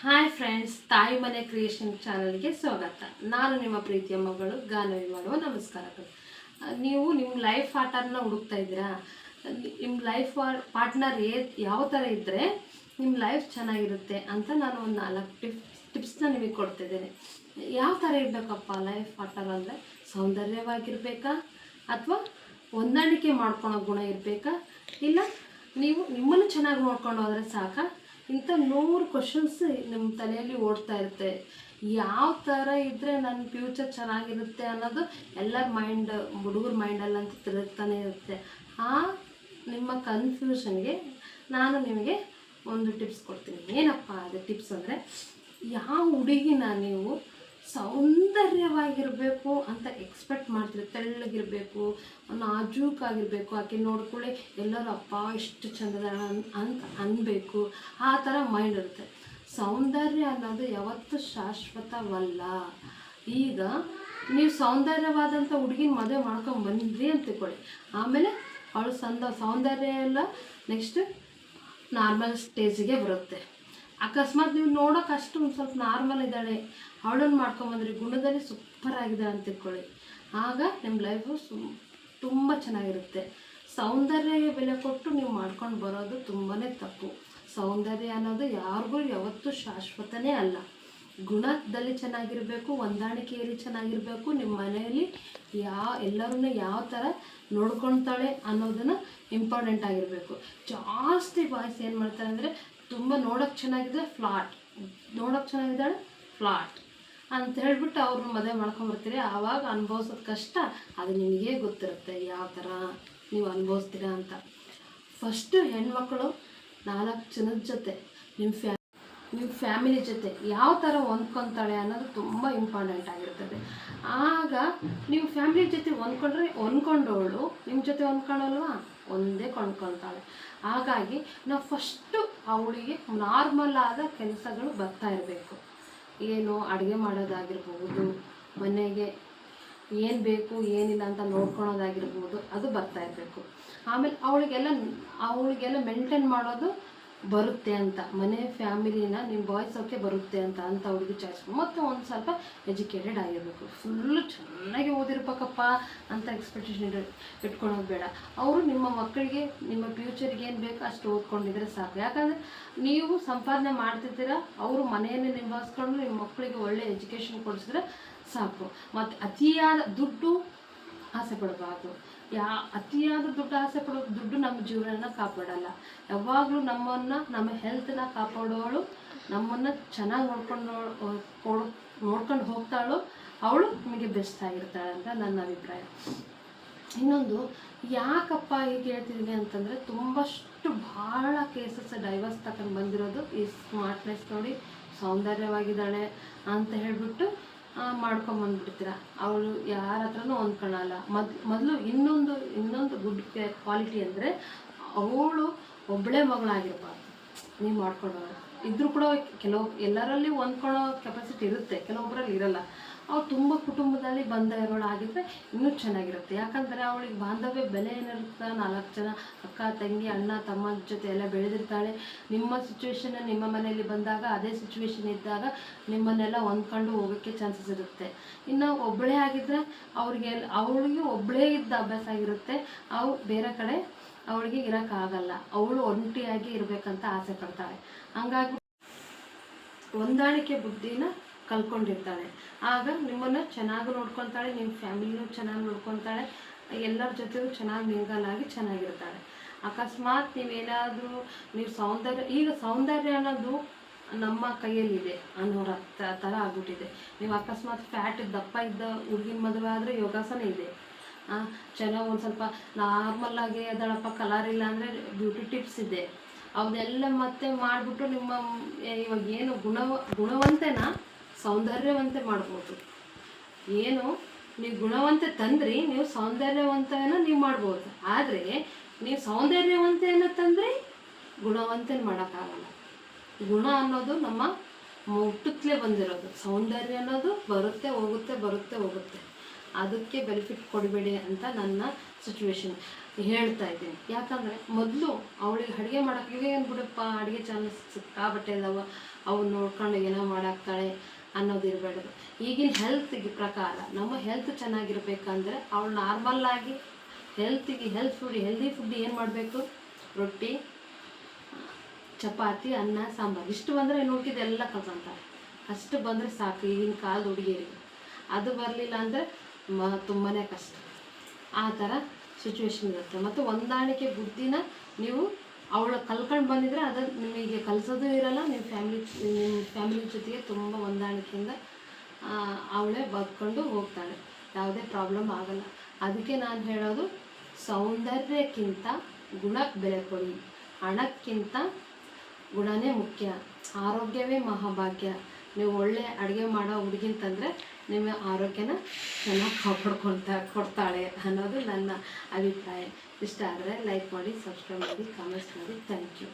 Hi friends ತಾಯಿ ಮನೆ creation ಚಾನಲ್ಗೆ ಸ್ವಾಗತ. ನಾನು ನಿಮ್ಮ ಪ್ರೀತಿಯ ಮಗಳು ಗಾನವಿ ಮಾಡುವ ನಮಸ್ಕಾರಗಳು. ನೀವು ನಿಮ್ಮ ಲೈಫ್ ಪಾರ್ಟ್ನರ್ನ ಹುಡುಕ್ತಾ ಇದ್ದೀರಾ? ನಿಮ್ಮ ಲೈಫ್ ಪಾರ್ಟ್ನರ್ ಏ ಯಾವ ಥರ ಇದ್ದರೆ ನಿಮ್ಮ ಲೈಫ್ ಚೆನ್ನಾಗಿರುತ್ತೆ ಅಂತ ನಾನು ಒಂದು ನಾಲ್ಕು ಟಿಪ್ಸ್ ಟಿಪ್ಸ್ನ ನಿಮಗೆ ಕೊಡ್ತಿದ್ದೇನೆ ಯಾವ ಥರ ಇರಬೇಕಪ್ಪ ಲೈಫ್ ಪಾರ್ಟ್ನರ್ ಅಂದರೆ ಸೌಂದರ್ಯವಾಗಿರಬೇಕಾ? ಅಥವಾ ಹೊಂದಾಣಿಕೆ ಮಾಡ್ಕೊಳೋ ಗುಣ ಇರಬೇಕಾ? ಇಲ್ಲ, ನೀವು ನಿಮ್ಮನ್ನು ಚೆನ್ನಾಗಿ ನೋಡ್ಕೊಂಡು ಹೋದರೆ ಸಾಕ? ಇಂಥ ನೂರು ಕ್ವಶನ್ಸ್ ನಿಮ್ಮ ತಲೆಯಲ್ಲಿ ಓಡ್ತಾ ಇರುತ್ತೆ. ಯಾವ ಥರ ಇದ್ದರೆ ನನ್ನ ಫ್ಯೂಚರ್ ಚೆನ್ನಾಗಿರುತ್ತೆ ಅನ್ನೋದು ಎಲ್ಲರ ಮೈಂಡ್ ಹುಡುಗರ ಮೈಂಡಲ್ಲಂತೂ ತಿರುಗ್ತಾನೆ ಇರುತ್ತೆ. ಆ ನಿಮ್ಮ ಕನ್ಫ್ಯೂಷನ್ಗೆ ನಾನು ನಿಮಗೆ ಒಂದು ಟಿಪ್ಸ್ ಕೊಡ್ತೀನಿ. ಏನಪ್ಪ ಅದು ಟಿಪ್ಸ್ ಅಂದರೆ, ಯಾವ ಹುಡುಗಿನ ನೀವು ಸೌಂದರ್ಯವಾಗಿರಬೇಕು ಅಂತ ಎಕ್ಸ್ಪೆಕ್ಟ್ ಮಾಡ್ತೀವಿ. ತೆಳ್ಳಗಿರಬೇಕು, ನಾಜೂಕಾಗಿರಬೇಕು. ಆಕೆ ನೋಡ್ಕೊಳ್ಳಿ, ಎಲ್ಲರೂ ಅಪ್ಪ ಇಷ್ಟು ಚಂದದ ಅಂತ ಅನ್ಬೇಕು. ಆ ಥರ ಮೈಂಡ್ ಇರುತ್ತೆ. ಸೌಂದರ್ಯ ಅನ್ನೋದು ಯಾವತ್ತೂ ಶಾಶ್ವತವಲ್ಲ. ಈಗ ನೀವು ಸೌಂದರ್ಯವಾದಂಥ ಹುಡುಗಿನ ಮದುವೆ ಮಾಡ್ಕೊಂಡು ಬಂದ್ರಿ ಅಂತ ತಿಳ್ಕೊಳ್ಳಿ. ಆಮೇಲೆ ಅವಳು ಸಂದ, ಸೌಂದರ್ಯ ಎಲ್ಲ ನೆಕ್ಸ್ಟ್ ನಾರ್ಮಲ್ ಸ್ಟೇಜಿಗೆ ಬರುತ್ತೆ. ಅಕಸ್ಮಾತ್ ನೀವು ನೋಡೋಕೆ ಅಷ್ಟು ಒಂದು ಸ್ವಲ್ಪ ನಾರ್ಮಲ್ ಇದ್ದಾಳೆ. ಅವಳನ್ನು ಮಾಡ್ಕೊಂಬಂದ್ರಿ ಗುಣದಲ್ಲಿ ಸೂಪರ್ ಆಗಿದೆ ಅಂತ ತಿಳ್ಕೊಳ್ಳಿ. ಆಗ ನಿಮ್ಮ ಲೈಫು ತುಂಬ ಚೆನ್ನಾಗಿರುತ್ತೆ. ಸೌಂದರ್ಯ ಬೆಲೆ ಕೊಟ್ಟು ನೀವು ಮಾಡ್ಕೊಂಡು ಬರೋದು ತುಂಬಾ ತಪ್ಪು. ಸೌಂದರ್ಯ ಅನ್ನೋದು ಯಾರಿಗೂ ಯಾವತ್ತೂ ಶಾಶ್ವತನೇ ಅಲ್ಲ. ಗುಣದಲ್ಲಿ ಚೆನ್ನಾಗಿರಬೇಕು, ಹೊಂದಾಣಿಕೆಯಲ್ಲಿ ಚೆನ್ನಾಗಿರಬೇಕು ನಿಮ್ಮ ಮನೆಯಲ್ಲಿ ಯಾವ ಎಲ್ಲರನ್ನ ಯಾವ ಥರ ನೋಡ್ಕೊಳ್ತಾಳೆ ಅನ್ನೋದನ್ನು ಇಂಪಾರ್ಟೆಂಟ್ ಆಗಿರಬೇಕು. ಜಾಸ್ತಿ ಬಾಯ್ಸ್ ಏನು ಮಾಡ್ತಾರೆ ಅಂದರೆ ತುಂಬ ನೋಡೋಕ್ಕೆ ಚೆನ್ನಾಗಿದೆ ಫ್ಲಾಟ್ ನೋಡೋಕೆ ಚೆನ್ನಾಗಿದ್ದಾಳೆ ಫ್ಲಾಟ್ ಅಂತ ಹೇಳ್ಬಿಟ್ಟು ಅವ್ರನ್ನ ಮದುವೆ ಮಾಡ್ಕೊಂಬರ್ತೀರಿ ಆವಾಗ ಅನುಭವಿಸೋದು ಕಷ್ಟ, ಅದು ನಿಮಗೆ ಗೊತ್ತಿರುತ್ತೆ ಯಾವ ಥರ ನೀವು ಅನುಭವಿಸ್ತೀರಾ ಅಂತ. ಫಸ್ಟು ಹೆಣ್ಮಕ್ಳು ನಾಲ್ಕು ಜನದ ಜೊತೆ ನಿಮ್ಮ ಫ್ಯಾ ನಿಮ್ಮ ಫ್ಯಾಮಿಲಿ ಜೊತೆ ಯಾವ ಥರ ಹೊಂದ್ಕೊತಾಳೆ ಅನ್ನೋದು ತುಂಬ ಇಂಪಾರ್ಟೆಂಟ್ ಆಗಿರ್ತದೆ. ಆಗ ನೀವು ಫ್ಯಾಮಿಲಿ ಜೊತೆ ಹೊಂದ್ಕೊಂಡ್ರೆ ಹೊಂದ್ಕೊಂಡವಳು, ನಿಮ್ಮ ಜೊತೆ ಹೊಂದ್ಕೊಳ್ಳಲ್ವಾ ಒಂದೇ ಕೊಂಡ್ಕೊತಾಳೆ ಹಾಗಾಗಿ ನಾವು ಫಸ್ಟು ಅವಳಿಗೆ ನಾರ್ಮಲ್ ಆದ ಕೆಲಸಗಳು ಬರ್ತಾ ಇರಬೇಕು. ಏನು ಅಡುಗೆ ಮಾಡೋದಾಗಿರ್ಬೋದು, ಮನೆಗೆ ಏನು ಬೇಕು, ಏನಿಲ್ಲ ಅಂತ ನೋಡ್ಕೊಳೋದಾಗಿರ್ಬೋದು, ಅದು ಬರ್ತಾ ಇರಬೇಕು. ಆಮೇಲೆ ಅವಳಿಗೆಲ್ಲ ಅವಳಿಗೆಲ್ಲ ಮೇಂಟೈನ್ ಮಾಡೋದು ಬರುತ್ತೆ ಅಂತ. ಮನೆ ಫ್ಯಾಮಿಲಿನ ನಿಮ್ಮ ಬಾಯ್ಸ್ ಓಕೆ ಬರುತ್ತೆ ಅಂತ ಅಂತ ಹುಡುಗಿ ಚಾಯ್ಸ್ ಮತ್ತು ಒಂದು ಸ್ವಲ್ಪ ಎಜುಕೇಟೆಡ್ ಆಗಿರಬೇಕು. ಫುಲ್ಲು ಚೆನ್ನಾಗಿ ಓದಿರ್ಬೇಕಪ್ಪ ಅಂತ ಎಕ್ಸ್ಪೆಕ್ಟೇಷನ್ ಇಟ್ಕೊಳೋದು ಬೇಡ. ಅವರು ನಿಮ್ಮ ಮಕ್ಕಳಿಗೆ, ನಿಮ್ಮ ಫ್ಯೂಚರ್ಗೆ ಏನು ಬೇಕು ಅಷ್ಟು ಓದ್ಕೊಂಡಿದ್ರೆ ಸಾಕು. ಯಾಕಂದರೆ ನೀವು ಸಂಪಾದನೆ ಮಾಡ್ತಿದ್ದೀರಾ, ಅವರು ಮನೆಯನ್ನು ನಿಭಾಯಿಸ್ಕೊಂಡು ನಿಮ್ಮ ಮಕ್ಕಳಿಗೆ ಒಳ್ಳೆ ಎಜುಕೇಷನ್ ಕೊಡಿಸಿದ್ರೆ ಸಾಕು. ಮತ್ತು ಅತಿಯಾದ ದುಡ್ಡು ಆಸೆ ಪಡಬಾರ್ದು. ಯಾ ಅತಿಯಾದ ದುಡ್ಡು ಆಸೆ ಪಡೋದು ದುಡ್ಡು ನಮ್ಮ ಜೀವನನ ಕಾಪಾಡಲ್ಲ. ಯಾವಾಗಲೂ ನಮ್ಮನ್ನು, ನಮ್ಮ ಹೆಲ್ತನ್ನ ಕಾಪಾಡೋಳು, ನಮ್ಮನ್ನು ಚೆನ್ನಾಗಿ ನೋಡ್ಕೊಂಡು ಕೊಡು, ನೋಡ್ಕೊಂಡು ಹೋಗ್ತಾಳು, ಅವಳು ನಿಮಗೆ ಬೆಸ್ಟ್ ಆಗಿರ್ತಾಳೆ ಅಂತ ನನ್ನ ಅಭಿಪ್ರಾಯ. ಇನ್ನೊಂದು, ಯಾಕಪ್ಪ ಹೀಗೆ ಹೇಳ್ತಿದ್ದೀನಿ ಅಂತಂದರೆ ತುಂಬಷ್ಟು ಭಾಳ ಕೇಸಸ್ ಡೈವರ್ಸ್ ತಗೊಂಡು ಬಂದಿರೋದು ಈ ಸ್ಮಾರ್ಟ್ನೆಸ್ ನೋಡಿ, ಸೌಂದರ್ಯವಾಗಿದ್ದಾಳೆ ಅಂತ ಹೇಳಿಬಿಟ್ಟು ಮಾಡ್ಕೊಂಬಂದ್ಬಿಡ್ತೀರ ಅವಳು ಯಾರ ಹತ್ರನೂ ಹೊಂದ್ಕೊಳ್ಳಲ್ಲ. ಮದ್, ಮೊದಲು ಇನ್ನೊಂದು ಇನ್ನೊಂದು ಗುಡ್ ಕ್ವಾಲಿಟಿ ಅಂದರೆ ಅವಳು ಒಬ್ಬಳೇ ಮಗಳಾಗಿರ್ಬಾರ್ದು. ನೀವು ಮಾಡ್ಕೊಳೋರು ಇದ್ರೂ ಕೂಡ ಕೆಲವು, ಎಲ್ಲರಲ್ಲಿ ಹೊಂದ್ಕೊಳ್ಳೋ ಕೆಪಾಸಿಟಿ ಇರುತ್ತೆ. ಕೆಲವೊಬ್ಬರಲ್ಲಿ ಇರಲ್ಲ. ಅವ್ಳು ತುಂಬ ಕುಟುಂಬದಲ್ಲಿ ಬಂದ ಆಗಿದ್ರೆ ಇನ್ನೂ ಚೆನ್ನಾಗಿರುತ್ತೆ. ಯಾಕಂದರೆ ಅವಳಿಗೆ ಬಾಂಧವ್ಯ ಬೆಲೆ ಏನಿರುತ್ತೆ ನಾಲ್ಕು ಜನ, ಅಕ್ಕ, ತಂಗಿ, ಅಣ್ಣ, ತಮ್ಮ ಜೊತೆ ಎಲ್ಲ ಬೆಳೆದಿರ್ತಾಳೆ. ನಿಮ್ಮ ಸಿಚುವೇಶನ್ ನಿಮ್ಮ ಮನೆಯಲ್ಲಿ ಬಂದಾಗ, ಅದೇ ಸಿಚುವೇಶನ್ ಇದ್ದಾಗ ನಿಮ್ಮನ್ನೆಲ್ಲ ಹೊಂದ್ಕೊಂಡು ಹೋಗೋಕ್ಕೆ ಚಾನ್ಸಸ್ ಇರುತ್ತೆ. ಇನ್ನು ಒಬ್ಬಳೇ ಆಗಿದ್ದರೆ ಅವ್ರಿಗೆ ಅವಳಿಗೆ ಒಬ್ಬಳೇ ಇದ್ದ ಅಭ್ಯಾಸ ಆಗಿರುತ್ತೆ. ಅವು ಬೇರೆ ಕಡೆ ಅವಳಿಗೆ ಇರೋಕ್ಕಾಗಲ್ಲ ಅವಳು ಒಂಟಿಯಾಗಿ ಇರಬೇಕಂತ ಆಸೆ ಪಡ್ತಾಳೆ. ಹಂಗಾಗಿ ಹೊಂದಾಣಿಕೆ ಬುದ್ಧಿನ ಕಲ್ಕೊಂಡಿರ್ತಾಳೆ. ಆಗ ನಿಮ್ಮನ್ನು ಚೆನ್ನಾಗಿ ನೋಡ್ಕೊತಾಳೆ ನಿಮ್ಮ ಫ್ಯಾಮಿಲಿನೂ ಚೆನ್ನಾಗಿ ನೋಡ್ಕೊತಾಳೆ ಎಲ್ಲರ ಜೊತೆಗೂ ಚೆನ್ನಾಗಿ ಮಿಂಗಲ್ ಆಗಿ ಚೆನ್ನಾಗಿರ್ತಾಳೆ. ಅಕಸ್ಮಾತ್ ನೀವೇನಾದರೂ, ನೀವು ಸೌಂದರ್ಯ, ಈಗ ಸೌಂದರ್ಯ ಅನ್ನೋದು ನಮ್ಮ ಕೈಯಲ್ಲಿದೆ ಅನ್ನೋರ ಥರ ಆಗ್ಬಿಟ್ಟಿದೆ. ನೀವು ಅಕಸ್ಮಾತ್ ಫ್ಯಾಟ್ ದಪ್ಪ ಇದ್ದ ಹುಡುಗಿನ ಮದುವೆ ಆದರೆ ಯೋಗಾಸನ ಇದೆ. ಚೆನ್ನಾಗಿ ಒಂದು ಸ್ವಲ್ಪ ನಾರ್ಮಲ್ಲಾಗಿ ಅದಳಪ್ಪ ಕಲರ್ ಇಲ್ಲ ಅಂದರೆ ಬ್ಯೂಟಿ ಟಿಪ್ಸ್ ಇದೆ. ಅವನ್ನೆಲ್ಲ ಮತ್ತೆ ಮಾಡಿಬಿಟ್ಟು ನಿಮ್ಮ ಇವಾಗ ಏನು ಗುಣ ಗುಣವಂತೆನ? ಸೌಂದರ್ಯವಂತೆ ಮಾಡ್ಬೋದು. ಏನು? ನೀವು ಗುಣವಂತೆ ತಂದ್ರಿ, ನೀವು ಸೌಂದರ್ಯವಂತನ ನೀವು ಮಾಡ್ಬೋದು. ಆದರೆ, ನೀವು ಸೌಂದರ್ಯವಂತೆಯನ್ನು ತಂದ್ರಿ, ಗುಣವಂತನ ಮಾಡೋಕ್ಕಾಗಲ್ಲ. ಗುಣ ಅನ್ನೋದು ನಮ್ಮ ಮುಟ್ಟುತ್ತಲೇ ಬಂದಿರೋದು. ಸೌಂದರ್ಯ ಅನ್ನೋದು ಬರುತ್ತೆ, ಹೋಗುತ್ತೆ ಬರುತ್ತೆ, ಹೋಗುತ್ತೆ. ಅದಕ್ಕೆ ಬೆನಿಫಿಟ್ ಕೊಡಬೇಡಿ ಅಂತ ನನ್ನ ಸಿಚುವೇಶನ್ ಹೇಳ್ತಾ ಇದ್ದೀನಿ. ಯಾಕಂದರೆ, ಮೊದಲು ಅವಳಿಗೆ ಅಡುಗೆ ಮಾಡೋಕ್ಕೆ ಏನು ಬಿಡಪ್ಪ? ಅಡುಗೆ ಚಾನಲ್ಸ್ ಸಿಕ್ಕಾಬಟ್ಟೆ ಇದಾವೆ ಅವ್ನು ನೋಡ್ಕೊಂಡು ಏನೋ ಮಾಡಾಕ್ತಾಳೆ. ಅನ್ನೋದು ಇರಬಾರ್ದು ಈಗಿನ ಹೆಲ್ತ್ಗೆ ಪ್ರಕಾರ ನಮ್ಮ ಹೆಲ್ತ್ ಚೆನ್ನಾಗಿರ್ಬೇಕಂದ್ರೆ ಅವಳು ನಾರ್ಮಲ್ಲಾಗಿ ಹೆಲ್ತಿಗೆ ಹೆಲ್ತ್ ಫುಡ್ ಹೆಲ್ದಿ ಫುಡ್ ಏನು ಮಾಡಬೇಕು? ರೊಟ್ಟಿ, ಚಪಾತಿ, ಅನ್ನ, ಸಾಂಬಾರು. ಇಷ್ಟು ಬಂದರೆ ಉಳ್ಕಿದ್ದು ಎಲ್ಲ ಕಲ್ಕೊಂತಾರೆ ಅಷ್ಟು ಬಂದರೆ ಸಾಕು ಈಗಿನ ಕಾಲದ ಹುಡುಗಿಯರಿಗೆ. ಅದು ಬರಲಿಲ್ಲ ಅಂದರೆ ಮ ತುಂಬಾ ಕಷ್ಟ. ಆ ಥರ ಸಿಚುವೇಶನ್ ಇರುತ್ತೆ. ಮತ್ತು ಹೊಂದಾಣಿಕೆ ಬುದ್ಧಿನ ನೀವು ಅವಳು ಕಲ್ಕೊಂಡು ಬಂದಿದ್ರೆ ಅದು ನಿಮಗೆ ಕಲಿಸೋದು ಇರಲ್ಲ ನಿಮ್ಮ ಫ್ಯಾಮಿಲಿ ನಿಮ್ಮ ಫ್ಯಾಮಿಲಿ ಜೊತೆಗೆ ತುಂಬ ಹೊಂದಾಣಿಕೆಯಿಂದ ಅವಳೇ ಬದ್ಕೊಂಡು ಹೋಗ್ತಾಳೆ. ಯಾವುದೇ ಪ್ರಾಬ್ಲಮ್ ಆಗಲ್ಲ. ಅದಕ್ಕೆ ನಾನು ಹೇಳೋದು, ಸೌಂದರ್ಯಕ್ಕಿಂತ ಗುಣಕ್ಕೆ ಬೆಲೆ ಕೊಡಿ. ಹಣಕ್ಕಿಂತ ಗುಣನೇ ಮುಖ್ಯ. ಆರೋಗ್ಯವೇ ಮಹಾಭಾಗ್ಯ. ನೀವು ಒಳ್ಳೆ ಅಡುಗೆ ಮಾಡೋ ಹುಡುಗಿಂತಂದರೆ ನಿಮ್ಮ ಆರೋಗ್ಯನ ಚೆನ್ನಾಗಿ ಕಾಪಾಡ್ಕೊಳ್ತಾ ಕೊಡ್ತಾಳೆ ಅನ್ನೋದು ನನ್ನ ಅಭಿಪ್ರಾಯ. ಇಷ್ಟ ಆದರೆ ಲೈಕ್ ಮಾಡಿ ಸಬ್ಸ್ಕ್ರೈಬ್ ಮಾಡಿ ಕಾಮೆಂಟ್ಸ್ ಮಾಡಿ. Thank you